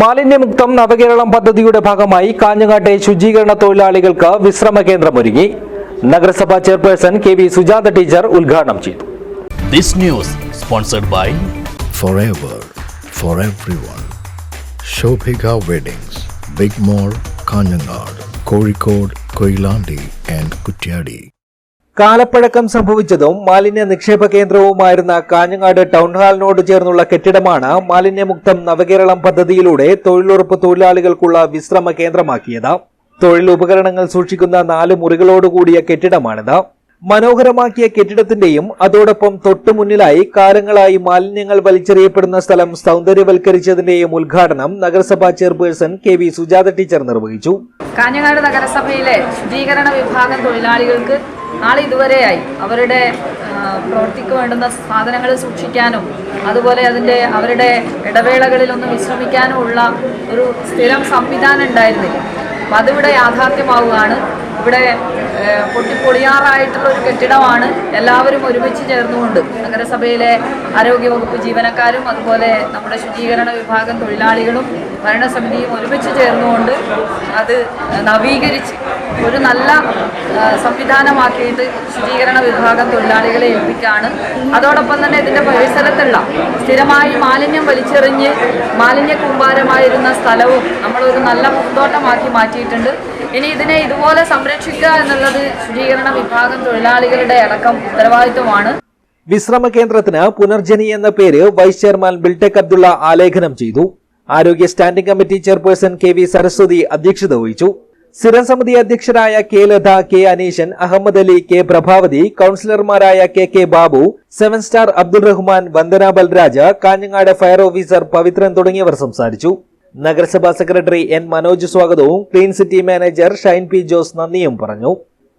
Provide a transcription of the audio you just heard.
മാലിന്യമുക്തം നവകേരളം പദ്ധതിയുടെ ഭാഗമായി കാഞ്ഞങ്ങാട്ടെ ശുചീകരണ തൊഴിലാളികൾക്ക് വിശ്രമ കേന്ദ്രമൊരുങ്ങി നഗരസഭാ chairperson K V Sujatha teacher ഉദ്ഘാടനം ചെയ്തു This news sponsored by forever for everyone. Shobhika Weddings, Big Mall, Kanyanad, Kozhikode, Koilandi and Kutyadi. കാലപ്പഴക്കം സംഭവിച്ചതും മാലിന്യ നിക്ഷേപ കേന്ദ്രവുമായിരുന്ന കാഞ്ഞങ്ങാട് ടൗൺ ഹാളിനോട് ചേർന്നുള്ള കെട്ടിടമാണ് മാലിന്യമുക്തം നവകേരളം പദ്ധതിയിലൂടെ തൊഴിലുറപ്പ് തൊഴിലാളികൾക്കുള്ള വിശ്രമ കേന്ദ്രമാക്കിയത്. തൊഴിൽ ഉപകരണങ്ങൾ സൂക്ഷിക്കുന്ന നാല് മുറികളോടുകൂടിയ കെട്ടിടമാണിത്. മനോഹരമാക്കിയ കെട്ടിടത്തിന്റെയും അതോടൊപ്പം തൊട്ടു മുന്നിലായി കാലങ്ങളായി മാലിന്യങ്ങൾ വലിച്ചെറിയപ്പെടുന്ന സ്ഥലം സൗന്ദര്യവൽക്കരിച്ചതിന്റെയും ഉദ്ഘാടനം നഗരസഭാ chairperson K V Sujatha teacher നിർവഹിച്ചു. കാഞ്ഞങ്ങാട് നഗരസഭയിലെ ശുചീകരണ വിഭാഗം തൊഴിലാളികൾക്ക് നാളെ ഇതുവരെയായി അവരുടെ പ്രവൃത്തിക്ക് വേണ്ടുന്ന സാധനങ്ങൾ സൂക്ഷിക്കാനും അതുപോലെ അതിന്റെ അവരുടെ ഇടവേളകളിലൊന്നും വിശ്രമിക്കാനും ഉള്ള ഒരു സ്ഥിരം സംവിധാനം ഉണ്ടായിരുന്നില്ല. അപ്പം അതിവിടെ യാഥാർത്ഥ്യമാവുകയാണ്. ഇവിടെ പൊട്ടിപ്പൊളിയാറായിട്ടുള്ള ഒരു കെട്ടിടമാണ്. എല്ലാവരും ഒരുമിച്ച് ചേർന്നുകൊണ്ട് നഗരസഭയിലെ ആരോഗ്യവകുപ്പ് ജീവനക്കാരും അതുപോലെ നമ്മുടെ ശുചീകരണ വിഭാഗം തൊഴിലാളികളും ഭരണസമിതിയും ഒരുമിച്ച് ചേർന്നുകൊണ്ട് അത് നവീകരിച്ച് ഒരു നല്ല സംവിധാനമാക്കിയിട്ട് ശുചീകരണ വിഭാഗം തൊഴിലാളികളെ ഏൽപ്പിക്കുകയാണ് അതോടൊപ്പം തന്നെ ഇതിന്റെ പരിസരത്തുള്ള സ്ഥിരമായി മാലിന്യം വലിച്ചെറിഞ്ഞ് മാലിന്യ കൂമ്പാരമായിരുന്ന സ്ഥലവും നമ്മളൊരു നല്ല പൂന്തോട്ടമാക്കി മാറ്റിയിട്ടുണ്ട്. ഇനി ഇതിനെ ഇതുപോലെ സംരക്ഷിക്കുക എന്നുള്ളത് ശുചീകരണ വിഭാഗം തൊഴിലാളികളുടെ അടക്കം ഉത്തരവാദിത്വമാണ്. വിശ്രമ കേന്ദ്രത്തിന് പുനർജനി എന്ന പേര് വൈസ് ചെയർമാൻ ബിൽടെക് അബ്ദുള്ള ആലേഖനം ചെയ്തു. ആരോഗ്യ standing committee chairperson K V Saraswathi അധ്യക്ഷത വഹിച്ചു. സ്ഥിരം സമിതി അധ്യക്ഷരായ K Latha K Aneeshan Ahammad Ali K Prabhavathi കൌൺസിലർമാരായ K K Babu seven star Abdul Rahman Vandana Balraj Kanhangad fire officer Pavithran തുടങ്ങിയവർ സംസാരിച്ചു. നഗരസഭാ സെക്രട്ടറി എൻ മനോജ് സ്വാഗതവും clean city manager Shine P Jose നന്ദിയും പറഞ്ഞു.